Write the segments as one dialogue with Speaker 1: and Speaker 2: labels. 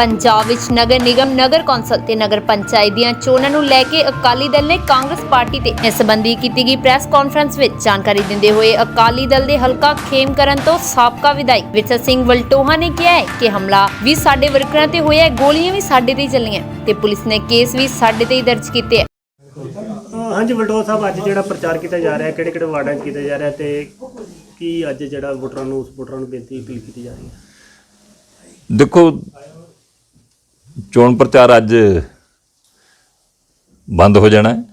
Speaker 1: ਪੰਜਾਬ ਵਿੱਚ ਨਗਰ ਨਿਗਮ ਨਗਰ ਕੌਂਸਲ ਤੇ ਨਗਰ ਪੰਚਾਇਤ ਦੀਆਂ ਚੋਣਾਂ ਨੂੰ ਲੈ ਕੇ ਅਕਾਲੀ ਦਲ ਨੇ ਕਾਂਗਰਸ ਪਾਰਟੀ ਤੇ ਇਸ ਸੰਬੰਧੀ ਕੀਤੀ ਗਈ ਪ੍ਰੈਸ ਕਾਨਫਰੰਸ ਵਿੱਚ ਜਾਣਕਾਰੀ ਦਿੰਦੇ ਹੋਏ ਅਕਾਲੀ ਦਲ ਦੇ ਹਲਕਾ ਖੇਮਕਰਨ ਤੋਂ ਸਾਬਕਾ ਵਿਧਾਇਕ ਵਿਰਸਾ ਸਿੰਘ ਵਲਟੋਹਾ ਨੇ ਕਿਹਾ ਹੈ ਕਿ ਹਮਲਾ ਵੀ ਸਾਡੇ ਵਰਕਰਾਂ ਤੇ ਹੋਇਆ ਹੈ ਗੋਲੀਆਂ ਵੀ ਸਾਡੇ ਤੇ ਚੱਲੀਆਂ ਤੇ ਪੁਲਿਸ ਨੇ ਕੇਸ ਵੀ ਸਾਡੇ ਤੇ ਹੀ ਦਰਜ ਕੀਤੇ
Speaker 2: ਹਾਂਜੀ ਵਲਟੋ ਸਾਹਿਬ ਅੱਜ ਜਿਹੜਾ ਪ੍ਰਚਾਰ ਕੀਤਾ ਜਾ ਰਿਹਾ ਕਿਹੜੇ ਕਿਹੜੇ ਵਾਰਡਾਂ 'ਚ ਕੀਤਾ ਜਾ ਰਿਹਾ ਤੇ ਕੀ ਅੱਜ ਜਿਹੜਾ ਵੋਟਰਾਂ ਨੂੰ ਵੋਟਰਾਂ ਨੂੰ ਬੇਨਤੀ ਅਪੀਲ ਕੀਤੀ ਜਾ ਰਹੀ ਹੈ?
Speaker 3: ਦੇਖੋ ਚੋਣ ਪ੍ਰਚਾਰ ਅੱਜ ਬੰਦ ਹੋ ਜਾਣਾ ਹੈ।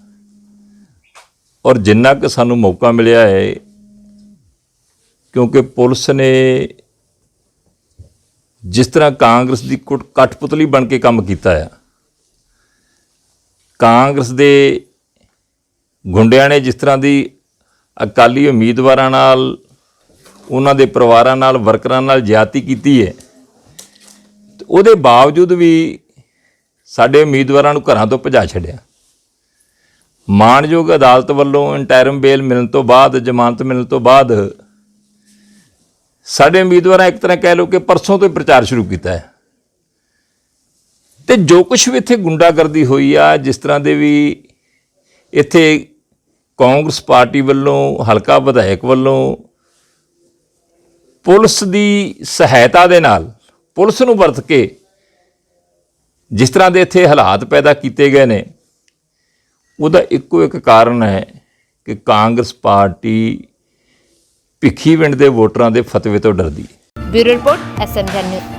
Speaker 3: ਔਰ ਜਿੰਨਾ ਕਿ ਸਾਨੂੰ ਮੌਕਾ ਮਿਲਿਆ ਹੈ, ਕਿਉਂਕਿ ਪੁਲਿਸ ਨੇ ਜਿਸ ਤਰ੍ਹਾਂ ਕਾਂਗਰਸ ਦੀ ਕੁੱਟ- ਕਠਪੁਤਲੀ ਬਣ ਕੇ ਕੰਮ ਕੀਤਾ ਆ, ਕਾਂਗਰਸ ਦੇ ਗੁੰਡਿਆਂ ਨੇ ਜਿਸ ਤਰ੍ਹਾਂ ਦੀ ਅਕਾਲੀ ਉਮੀਦਵਾਰਾਂ ਨਾਲ, ਉਹਨਾਂ ਦੇ ਪਰਿਵਾਰਾਂ ਨਾਲ, ਵਰਕਰਾਂ ਨਾਲ ਜ਼ਿਆਤੀ ਕੀਤੀ ਹੈ। ਉਹਦੇ ਬਾਵਜੂਦ ਵੀ ਸਾਡੇ ਉਮੀਦਵਾਰਾਂ ਨੂੰ ਘਰਾਂ ਤੋਂ ਭਜਾ ਛੱਡਿਆ। ਮਾਣਯੋਗ ਅਦਾਲਤ ਵੱਲੋਂ ਇੰਟਰਮ ਬੇਲ ਮਿਲਣ ਤੋਂ ਬਾਅਦ, ਜ਼ਮਾਨਤ ਮਿਲਣ ਤੋਂ ਬਾਅਦ ਸਾਡੇ ਉਮੀਦਵਾਰਾਂ ਇੱਕ ਤਰ੍ਹਾਂ ਕਹਿ ਲਓ ਕਿ ਪਰਸੋਂ ਤੋਂ ਪ੍ਰਚਾਰ ਸ਼ੁਰੂ ਕੀਤਾ ਹੈ। ਤੇ ਜੋ ਕੁਝ ਵੀ ਇੱਥੇ ਗੁੰਡਾਗਰਦੀ ਹੋਈ ਆ, ਜਿਸ ਤਰ੍ਹਾਂ ਦੇ ਵੀ ਇੱਥੇ ਕਾਂਗਰਸ ਪਾਰਟੀ ਵੱਲੋਂ, ਹਲਕਾ ਵਿਧਾਇਕ ਵੱਲੋਂ ਪੁਲਿਸ ਦੀ ਸਹਾਇਤਾ ਦੇ ਨਾਲ ਪੁਲਿਸ ਨੂੰ ਵਰਤ ਕੇ ਜਿਸ ਤਰ੍ਹਾਂ ਦੇ ਇੱਥੇ ਹਾਲਾਤ ਪੈਦਾ ਕੀਤੇ ਗਏ ਨੇ, ਉਹਦਾ ਇੱਕੋ ਇੱਕ ਕਾਰਨ ਹੈ ਕਿ ਕਾਂਗਰਸ ਪਾਰਟੀ ਭਿੱਖੀਵਿੰਡ ਦੇ ਵੋਟਰਾਂ ਦੇ ਫਤਵੇ ਤੋਂ ਡਰਦੀ ਹੈ।
Speaker 1: Bureau report SM news